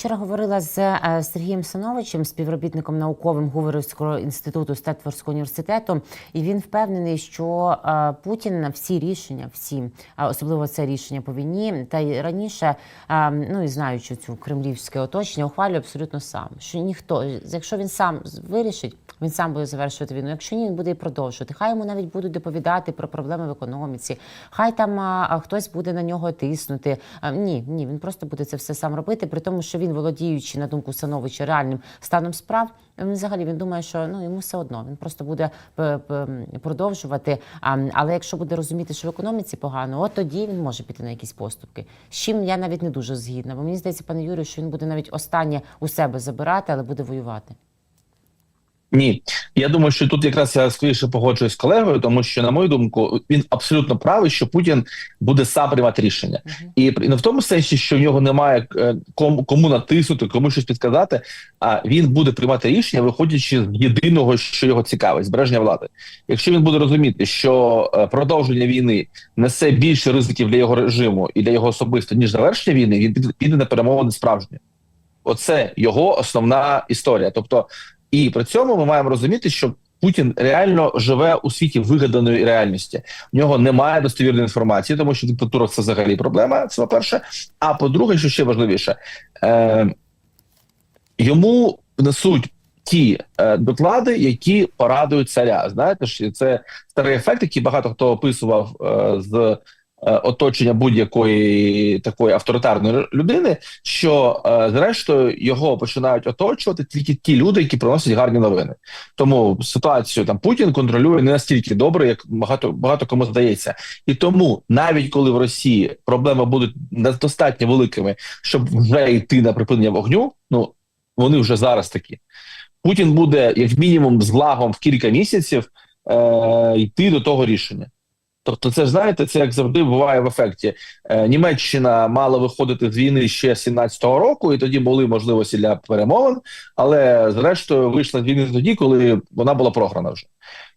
вчора говорила з е, Сергієм Сановичем, співробітником науковим Гуверівського інституту Стетфордського університету, і він впевнений, що е, Путін на всі рішення, всі, особливо це рішення по війні, та й раніше, е, ну і знаючи цю кремлівське оточення, ухвалює абсолютно сам. Що ніхто, якщо він сам вирішить, він сам буде завершувати війну. Якщо ні, він буде і продовжувати. Хай йому навіть будуть доповідати про проблеми в економіці. Хай там а, а, хтось буде на нього тиснути. А, ні, ні, він просто буде це все сам робити, при тому, що він, володіючи на думку Сановича реальним станом справ, він взагалі він думає, що ну йому все одно він просто буде п- продовжувати. А, але якщо буде розуміти, що в економіці погано, от тоді він може піти на якісь поступки. З чим я навіть не дуже згідна. Бо мені здається, пане Юрію, що він буде навіть останнє у себе забирати, але буде воювати. Ні, я думаю, що тут якраз я скоріше погоджуюсь з колегою, тому що, на мою думку, він абсолютно правий, що Путін буде сам приймати рішення, Мгм. і при- не в тому сенсі, що в нього немає е, кому, кому натиснути, кому щось підказати. А він буде приймати рішення, виходячи з єдиного, що його цікавить збереження влади. Якщо він буде розуміти, що е, продовження війни несе більше ризиків для його режиму і для його особисто ніж завершення війни, він піде- на перемовини справжні. Оце його основна історія. Тобто, і при цьому ми маємо розуміти, що Путін реально живе у світі вигаданої реальності. В нього немає достовірної інформації, тому що диктатура це взагалі проблема. Це по-перше. А по-друге, що ще важливіше, е, йому несуть ті е, доклади, які порадують царя. Знаєте ж, це старий ефект, який багато хто описував е, з. Е, Оточення будь-якої такої авторитарної людини, що е, зрештою його починають оточувати тільки ті люди, які приносять гарні новини. Тому ситуацію там Путін контролює не настільки добре, як багато багато кому здається. І тому, навіть коли в Росії проблеми будуть достатньо великими, щоб вже йти на припинення вогню, ну вони вже зараз такі. Путін буде як мінімум з лагом в кілька місяців е, йти до того рішення. Тобто, це ж знаєте, це як завжди буває в ефекті. Е, Німеччина мала виходити з війни ще 17-го року, і тоді були можливості для перемовин, але зрештою вийшла з війни тоді, коли вона була програна вже.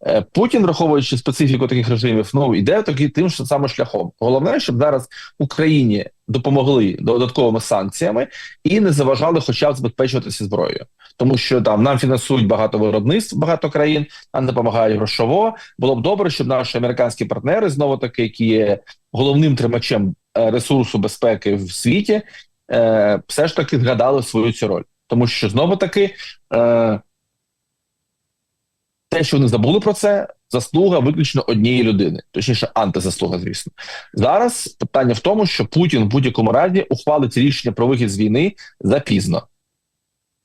Е, Путін, враховуючи специфіку таких режимів, ну йде таки тим самим шляхом. Головне, щоб зараз Україні допомогли додатковими санкціями і не заважали, хоча б забезпечуватися зброєю, тому що там нам фінансують багато виробництв, багато країн, нам допомагають грошово. Було б добре, щоб наші американські партнери знову таки, які є головним тримачем е, ресурсу безпеки в світі, е, все ж таки згадали свою цю роль, тому що знову таки. Е, те, що вони забули про це, заслуга виключно однієї людини, точніше, антизаслуга, звісно. Зараз питання в тому, що Путін в будь-якому разі ухвалить рішення про вихід з війни запізно.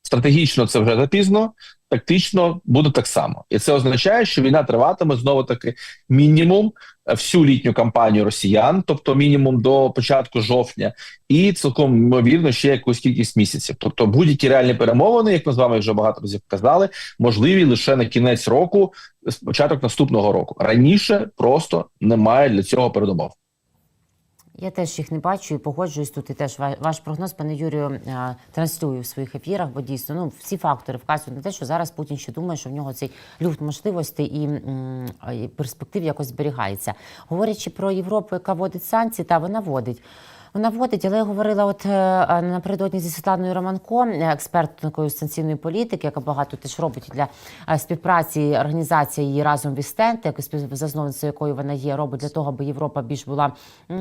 Стратегічно це вже запізно, тактично буде так само, і це означає, що війна триватиме знову таки мінімум е, всю літню кампанію росіян, тобто мінімум до початку жовтня, і цілком ймовірно ще якусь кількість місяців. Тобто, будь-які реальні перемовини, як ми з вами вже багато разів казали, можливі лише на кінець року, початок наступного року. Раніше просто немає для цього передумов. Я теж їх не бачу і погоджуюсь тут. І теж ваш прогноз, пане Юрію, е, транслюю в своїх ефірах, бо дійсно ну всі фактори вказують на те, що зараз Путін ще думає, що в нього цей люфт можливостей і, і перспектив якось зберігається. Говорячи про Європу, яка вводить санкції, та вона вводить. Вона вводить, але я говорила от е, напередодні зі Світланою Романко, е, експерткою з санкційної політики, яка багато теж робить для е, співпраці організації її разом Вістент, як співзасновницею якої вона є, робить для того, аби Європа більш була,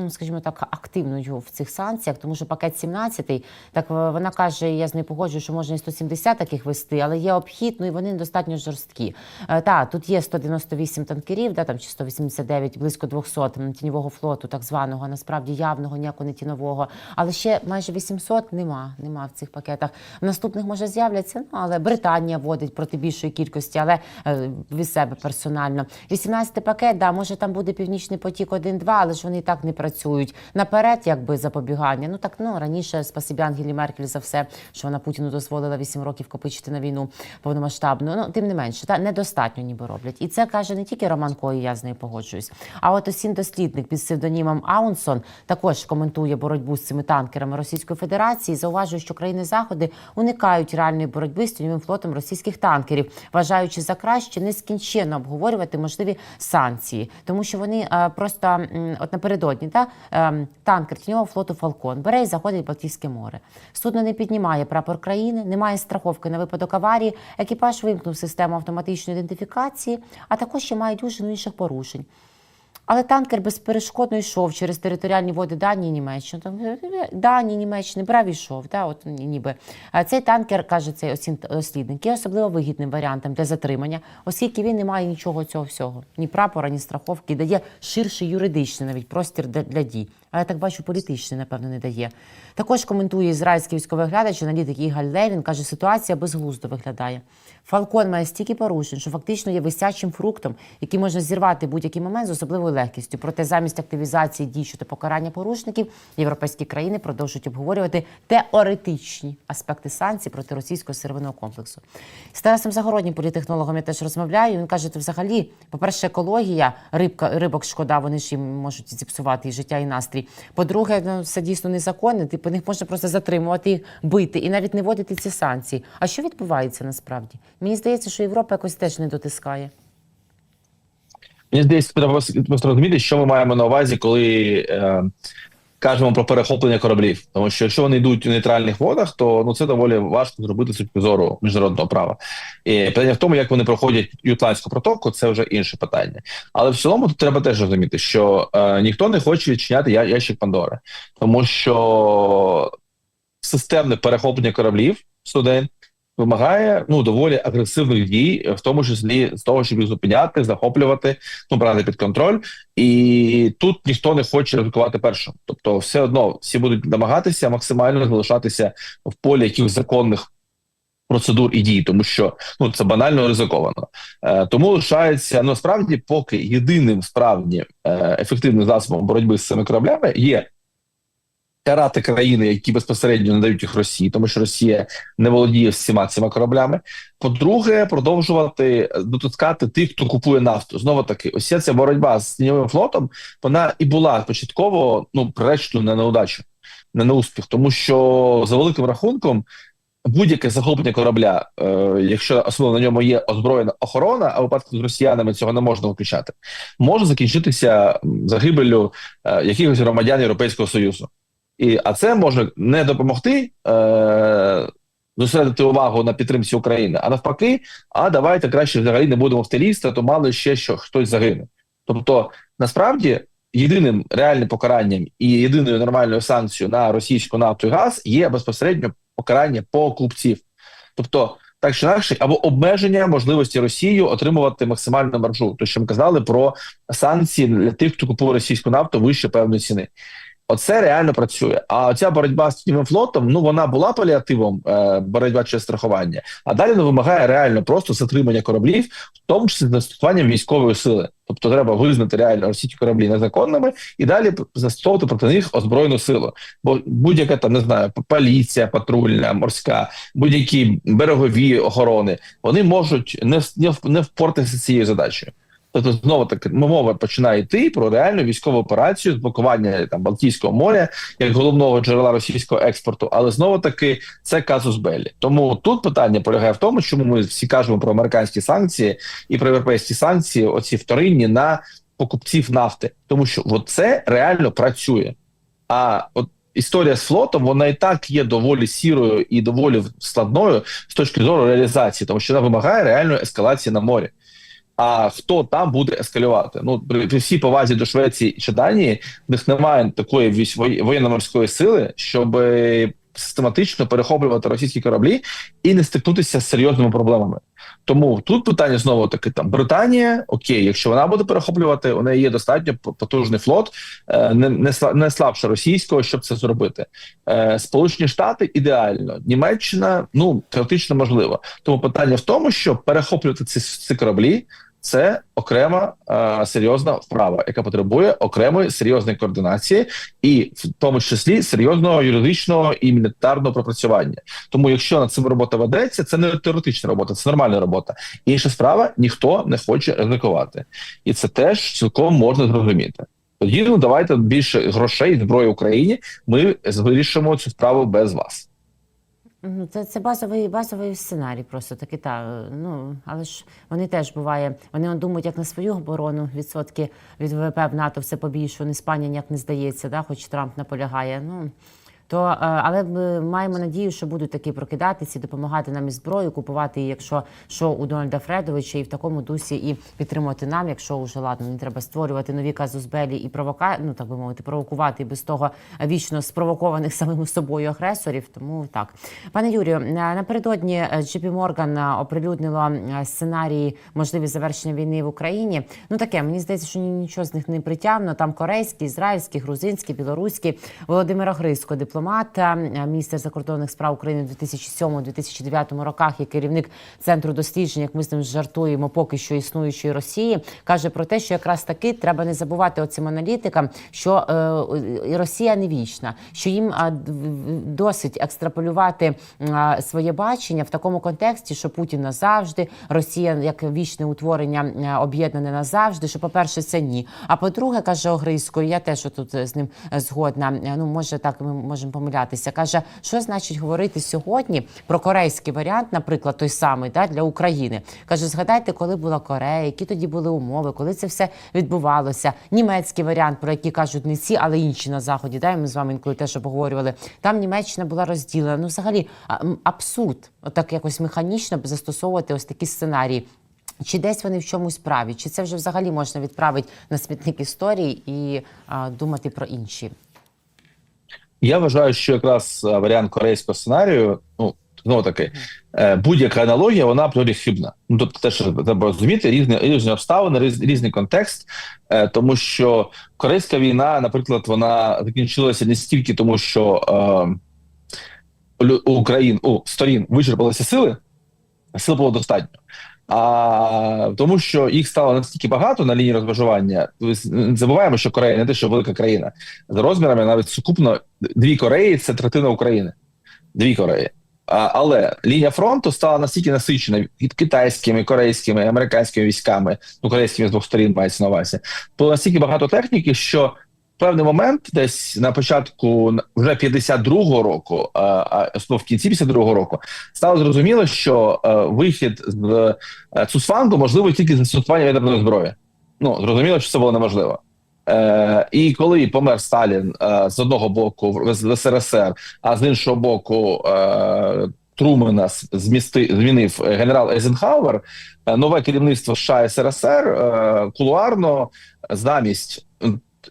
скажімо так, активною в цих санкціях, тому що пакет 17, так вона каже, я з нею погоджую, що можна і 170 таких вести, але є обхід, ну і вони недостатньо жорсткі. Та тут є 198 танкерів, да там чи 189, близько 200 тіньового флоту, так званого, насправді явного, ніякого не тінового. Але ще майже 800 нема, нема в цих пакетах. В наступних може з'являться, ну але Британія вводить проти більшої кількості, але е, від себе персонально. 18 пакет, да, може там буде північний потік 1-2, але ж вони і так не працюють. Наперед, якби запобігання. Ну так ну раніше спасибі Ангелі Меркель за все, що вона Путіну дозволила 8 років копичити на війну повномасштабну. Ну тим не менше, та недостатньо ніби роблять. І це каже не тільки Романко, і я з нею погоджуюсь. А от осін дослідник під псевдонімом Аунсон також коментує планує боротьбу з цими танкерами Російської Федерації. Зауважує, що країни заходи уникають реальної боротьби з тіньовим флотом російських танкерів, вважаючи за краще нескінченно обговорювати можливі санкції, тому що вони е, просто от напередодні та е, танкер тіньового флоту Фалкон бере і заходить в Балтійське море. Судно не піднімає прапор країни, немає страховки на випадок аварії. Екіпаж вимкнув систему автоматичної ідентифікації, а також ще має дюжину інших порушень. Але танкер безперешкодно йшов через територіальні води Данії Німеччини. Там, е, Данії, Німеччини, брав йшов. Да, от, ніби. Цей танкер, каже цей дослідник, є особливо вигідним варіантом для затримання, оскільки він не має нічого цього всього. Ні прапора, ні страховки, дає ширший юридичний навіть простір для, дій. А я так бачу, політичний, напевно, не дає. Також коментує ізраїльський військовий глядач, аналітик Ігаль Левін, каже, ситуація безглуздо виглядає. Фалкон має стільки порушень, що фактично є висячим фруктом, який можна зірвати будь-який момент з особливою легкістю. Проте замість активізації дій щодо покарання порушників, європейські країни продовжують обговорювати теоретичні аспекти санкцій проти російського сировинного комплексу. З Тарасом Загороднім, політехнологом, я теж розмовляю. Він каже, то взагалі, по-перше, екологія, рибка, рибок шкода, вони ж їм можуть зіпсувати і життя, і настрій. По-друге, ну, це дійсно незаконне, типу, них можна просто затримувати, їх бити і навіть не вводити ці санкції. А що відбувається насправді? Мені здається, що Європа якось теж не дотискає. Мені здається, треба просто розуміти, що ми маємо на увазі, коли е, кажемо про перехоплення кораблів. Тому що якщо вони йдуть у нейтральних водах, то ну це доволі важко зробити з точки зору міжнародного права. І питання в тому, як вони проходять Ютландську протоку, це вже інше питання. Але в цілому тут треба теж розуміти, що е, ніхто не хоче відчиняти ящик Пандори, тому що системне перехоплення кораблів суден вимагає ну доволі агресивних дій, в тому числі з того, щоб їх зупиняти, захоплювати, ну брати під контроль. І тут ніхто не хоче ризикувати першим. Тобто, все одно всі будуть намагатися максимально залишатися в полі якихось законних. Процедур і дій, тому що ну це банально ризиковано. Е, тому лишається ну, насправді, поки єдиним справді е, ефективним засобом боротьби з цими кораблями є карати країни, які безпосередньо надають їх Росії, тому що Росія не володіє всіма цими кораблями. По-друге, продовжувати дотискати тих, хто купує нафту. Знову таки, ось ця боротьба з тіньовим флотом, вона і була початково ну приречена на неудачу, на неуспіх, тому що за великим рахунком. Будь-яке захоплення корабля, е, якщо особливо на ньому є озброєна охорона, а випадку з росіянами цього не можна виключати, може закінчитися м, загибелю е, якихось громадян Європейського Союзу. І, а це може не допомогти е, зосередити увагу на підтримці України, а навпаки, а давайте краще взагалі не будемо в телісти, то мало ще що хтось загине. Тобто, насправді, єдиним реальним покаранням і єдиною нормальною санкцією на російську нафту і газ є безпосередньо покарання покупців. Тобто, так чи інакше, або обмеження можливості Росії отримувати максимальну маржу. То що ми казали про санкції для тих, хто купує російську нафту вище певної ціни. Оце реально працює. А ця боротьба з тіньовим флотом, ну вона була паліативом, е, боротьба через страхування, а далі вона вимагає реально просто затримання кораблів, в тому числі з застосуванням військової сили. Тобто треба визнати реально російські кораблі незаконними і далі застосовувати проти них озброєну силу. Бо будь-яка там не знаю, поліція, патрульна, морська, будь-які берегові охорони, вони можуть не, не, не впоратися з цією задачею. Тобто, знову таки мова починає йти про реальну військову операцію з блокування там Балтійського моря як головного джерела російського експорту, але знову таки це казус Беллі. Тому тут питання полягає в тому, чому ми всі кажемо про американські санкції і про європейські санкції, оці вторинні на покупців нафти, тому що от це реально працює. А от історія з флотом вона і так є доволі сірою і доволі складною з точки зору реалізації, тому що вона вимагає реальної ескалації на морі. А хто там буде ескалювати? Ну при, всій повазі до Швеції чи Данії, в них немає такої воєнно-морської сили, щоб систематично перехоплювати російські кораблі і не стикнутися з серйозними проблемами. Тому тут питання знову таки там Британія, окей, якщо вона буде перехоплювати, у неї є достатньо потужний флот, е, не, не слабше російського, щоб це зробити. Е, Сполучені Штати ідеально, Німеччина ну теоретично можливо. Тому питання в тому, що перехоплювати ці, ці кораблі. Це окрема е, серйозна вправа, яка потребує окремої серйозної координації, і в тому числі серйозного юридичного і мілітарного пропрацювання. Тому, якщо над цим робота ведеться, це не теоретична робота, це нормальна робота. Інша справа ніхто не хоче ризикувати, і це теж цілком можна зрозуміти. Тоді ну давайте більше грошей, зброї Україні. Ми вирішимо цю справу без вас. Це, це базовий, базовий сценарій, просто таки та. Ну але ж вони теж буває. Вони он думають як на свою оборону. Відсотки від ВВП в НАТО все побільшує. Іспанія ніяк не здається, да, хоч Трамп наполягає. Ну то е, але ми маємо надію, що будуть такі прокидатися, допомагати нам і зброю, купувати, якщо що у Дональда Фредовича, і в такому дусі і підтримувати нам, якщо уже ладно, не треба створювати нові казузбелі і провока, ну так би мовити, провокувати без того вічно спровокованих самим собою агресорів. Тому так, пане Юрію, е, напередодні е, е, оприлюднило е, сценарії можливі завершення війни в Україні. Ну таке мені здається, що нічого з них не притягно. Там корейський, ізраїльський, грузинський, білоруський Володимира Грицько, дипломат, е, міністр закордонних справ України в 2007-2009 роках, і керівник центру досліджень, як ми з ним жартуємо, поки що існуючої Росії, каже про те, що якраз таки треба не забувати оцим аналітикам, що е, Росія не вічна, що їм а, досить екстраполювати а, своє бачення в такому контексті, що Путін назавжди, Росія як вічне утворення об'єднане назавжди. Що, по-перше, це ні. А по-друге, каже Огризько, я теж тут з ним е, згодна. е, Ну може так, ми можемо помилятися. Каже, що значить говорити сьогодні про корейський варіант, наприклад, той самий да, для України. Каже, згадайте, коли була Корея, які тоді були умови, коли це все відбувалося. Німецький варіант, про який кажуть не ці, але інші на заході. Да, ми з вами інколи теж обговорювали. Там Німеччина була розділена. Ну, взагалі, абсурд, отак якось механічно застосовувати ось такі сценарії. Чи десь вони в чомусь праві, чи це вже взагалі можна відправити на смітник історії і а, думати про інші? Я вважаю, що якраз е, варіант корейського сценарію, ну знову таки, е, будь-яка аналогія, вона апріорі хибна. Ну тобто, теж треба розуміти різні різні обставини, різ- різний контекст, е, тому що корейська війна, наприклад, вона закінчилася не стільки тому, що е, у Україн у сторін вичерпалися сили, сил було достатньо. А тому, що їх стало настільки багато на лінії розмежування, не забуваємо, що Корея не те, що велика країна за розмірами, навіть сукупно дві Кореї це третина України. Дві Кореї. А, але лінія фронту стала настільки насичена від китайськими, корейськими, американськими військами, ну корейськими з двох сторін мається на увазі. Було настільки багато техніки, що певний момент, десь на початку вже 52-го року, а, ну, в кінці 52-го року, стало зрозуміло, що е, вихід з е, Цусфангу можливий тільки з застосування ядерної зброї. Ну зрозуміло, що це було неможливо. Е, і коли помер Сталін е, з одного боку в, СРСР, а з іншого боку е, Трумена змісти, змінив генерал Ейзенхауер, е, нове керівництво США СРСР е, кулуарно замість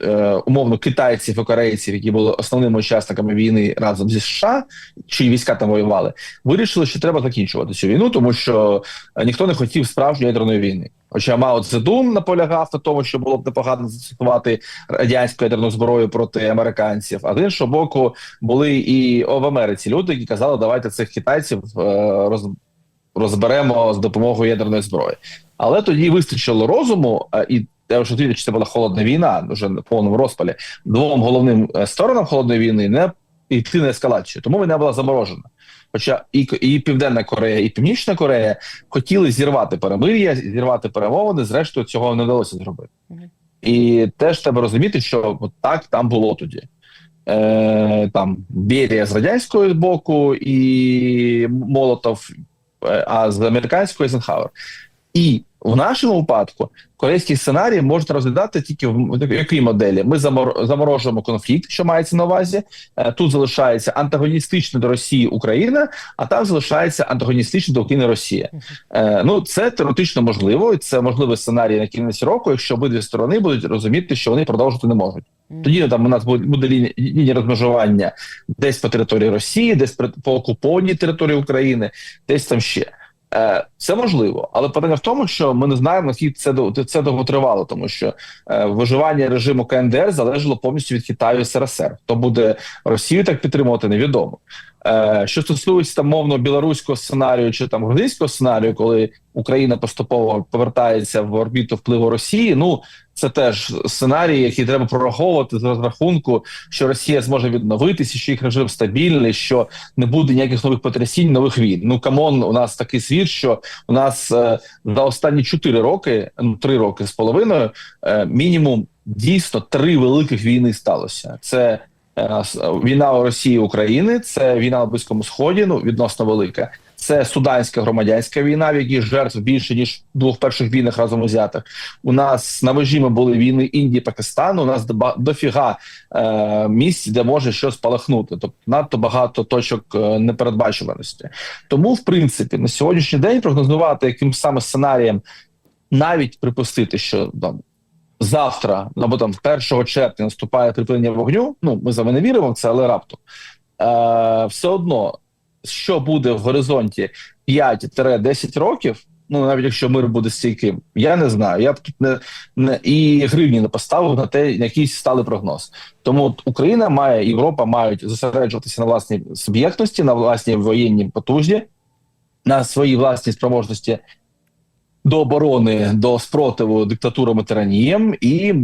е, умовно китайців і корейців, які були основними учасниками війни разом зі США, чиї війська там воювали, вирішили, що треба закінчувати цю війну, тому що е, ніхто не хотів справжньої ядерної війни. Хоча Мао Цзедун наполягав на тому, що було б непогано застосувати радянську ядерну зброю проти американців. А з іншого боку, були і в Америці люди, які казали, давайте цих китайців е, роз, розберемо з допомогою ядерної зброї. Але тоді вистачило розуму е, і. Я вже тоді, що це була холодна війна, вже на повному розпалі. Двом головним е, сторонам холодної війни не йти на ескалацію, тому війна була заморожена. Хоча і, і Південна Корея, і Північна Корея хотіли зірвати перемир'я, зірвати перемовини. Зрештою, цього не вдалося зробити. І теж треба розуміти, що так там було тоді. Е, там Берія з радянського боку і Молотов, е, а з американського Ейзенхауер. І в нашому випадку корейський сценарій можна розглядати тільки в якій моделі. Ми замор- заморожуємо конфлікт, що мається на увазі. Е, Тут залишається антагоністична до Росії Україна, а там залишається антагоністична до України Росія. Е, ну це теоретично можливо, і це можливий сценарій на кінець року, якщо обидві сторони будуть розуміти, що вони продовжити не можуть. Тоді там у нас буде, лінія, лінія розмежування десь по території Росії, десь по окупованій території України, десь там ще. Е, це можливо, але питання в тому, що ми не знаємо, наскільки це це довготривало, тому що е, виживання режиму КНДР залежало повністю від Китаю і СРСР. Хто буде Росію так підтримувати, невідомо. Е, що стосується там мовно білоруського сценарію чи там грузинського сценарію, коли Україна поступово повертається в орбіту впливу Росії, ну це теж сценарій, який треба прораховувати з розрахунку, що Росія зможе відновитися, що їх режим стабільний, що не буде ніяких нових потрясінь, нових війн. Ну камон, у нас такий світ, що у нас е, за останні 4 роки, ну 3 роки з половиною, е, мінімум дійсно три великих війни сталося. Це війна у Росії України, це війна на Близькому Сході, ну відносно велика. Це суданська громадянська війна, в якій жертв більше ніж двох перших війнах разом узятих. У нас на межі ми були війни Індії, Пакистану. У нас дофіга е, місць, де може щось палахнути. Тобто надто багато точок е, непередбачуваності. Тому, в принципі, на сьогоднішній день прогнозувати яким саме сценарієм, навіть припустити, що там завтра або там 1 червня наступає припинення вогню. Ну ми за не віримо в це, але раптом е, все одно, що буде в горизонті 5-10 років. Ну, навіть якщо мир буде стійким, я не знаю. Я б тут не, не і гривні не поставив на те, на якийсь сталий прогноз. Тому от Україна має, Європа мають зосереджуватися на власній суб'єктності, на власній воєнній потужні, на своїй власній спроможності до оборони, до спротиву диктатурам і і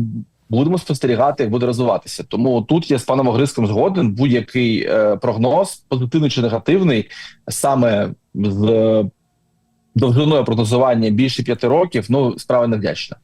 будемо спостерігати, як буде розвиватися. Тому тут я з паном Огриском згоден. Будь-який е, прогноз, позитивний чи негативний, саме з е, довжиною прогнозування більше п'яти років, ну справа невдячна.